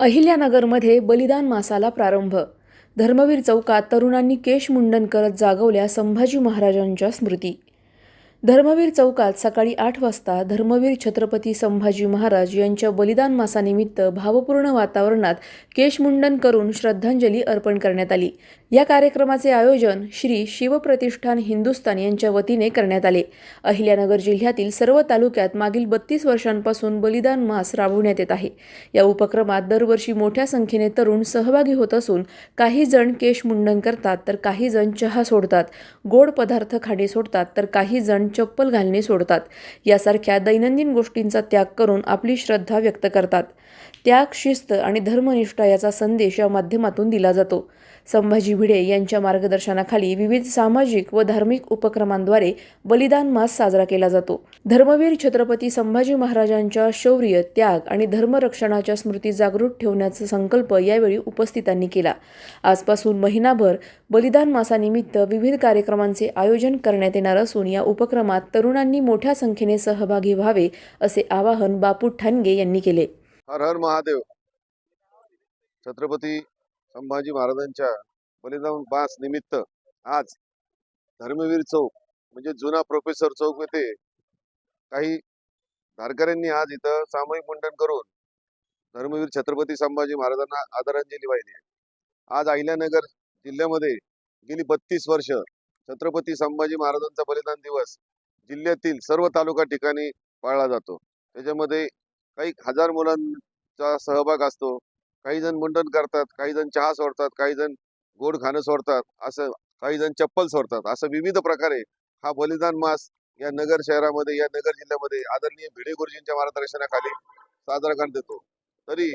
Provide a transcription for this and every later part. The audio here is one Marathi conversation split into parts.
अहिल्यानगरमध्ये बलिदान मासाला प्रारंभ. धर्मवीर चौकात तरुणांनी केश मुंडन करत जागवल्या संभाजी महाराजांच्या स्मृती. धर्मवीर चौकात सकाळी आठ वाजता धर्मवीर छत्रपती संभाजी महाराज यांच्या बलिदान मासानिमित्त भावपूर्ण वातावरणात केशमुंडन करून श्रद्धांजली अर्पण करण्यात आली. या कार्यक्रमाचे आयोजन श्री शिवप्रतिष्ठान हिंदुस्थान यांच्या वतीने करण्यात आले. अहिल्यानगर जिल्ह्यातील सर्व तालुक्यात मागील बत्तीस वर्षांपासून बलिदान मास राबवण्यात येत आहे. या उपक्रमात दरवर्षी मोठ्या संख्येने तरुण सहभागी होत असून काही जण केश मुंडन करतात तर काही जण चहा सोडतात गोड पदार्थ खाणे सोडतात तर काही जण चप्पल घालणे सोडतात. यासारख्या दैनंदिन गोष्टींचा त्याग करून आपली श्रद्धा व्यक्त करतात. त्याग शिस्त आणि धर्मनिष्ठा याचा संदेश या माध्यमातून दिला जातो. संभाजी भिडे यांच्या मार्गदर्शनाखाली विविध सामाजिक व धार्मिक उपक्रमांद्वारे बलिदान मास साजरा केला जातो. धर्मवीर छत्रपती संभाजी महाराजांच्या शौर्य त्याग आणि धर्मरक्षणाच्या स्मृती जागृत ठेवण्याचा संकल्प यावेळी उपस्थितांनी केला. आजपासून महिनाभर बलिदान मासानिमित्त विविध कार्यक्रमांचे आयोजन करण्यात येणार असून या उपक्रमात तरुणांनी मोठ्या संख्येने सहभागी व्हावे असे आवाहन बापू ठाणगे यांनी केले. हर हर महादेव. छत्रपती संभाजी महाराजांच्या बलिदान बास निमित्त आज धर्मवीर चौक म्हणजे जुना प्रोफेसर चौक येथे काही धारकऱ्यांनी आज इथं सामूहिक मुंडन करून धर्मवीर छत्रपती संभाजी महाराजांना आदरांजली वाहिली आहे. आज अहिल्यानगर जिल्ह्यामध्ये गेली बत्तीस वर्ष छत्रपती संभाजी महाराजांचा बलिदान दिवस जिल्ह्यातील सर्व तालुका ठिकाणी पाळला जातो. त्याच्यामध्ये काही हजार मुलांचा सहभाग असतो. काही जण मुंडन करतात काही जण चहा सोडतात काही जण गोड खाणं सोडतात असं काही जण चप्पल सोडतात असं विविध प्रकारे हा बलिदान मास या नगर शहरामध्ये या नगर जिल्ह्यामध्ये आदरणीय भिडे गुरुजींच्या मार्गदर्शनाखाली साजरा करण्यात येतो. तरी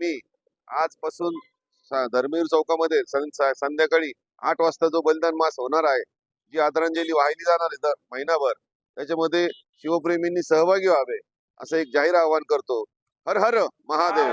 मी आजपासून धर्मवीर चौकामध्ये संध्याकाळी आठ वाजता जो बलिदान मास होणार आहे जी आदरांजली वाहिली जाणार आहे दर महिनाभर त्याच्यामध्ये शिवप्रेमींनी सहभागी व्हावे असं एक जाहीर आवाहन करतो. हर हर महादेव.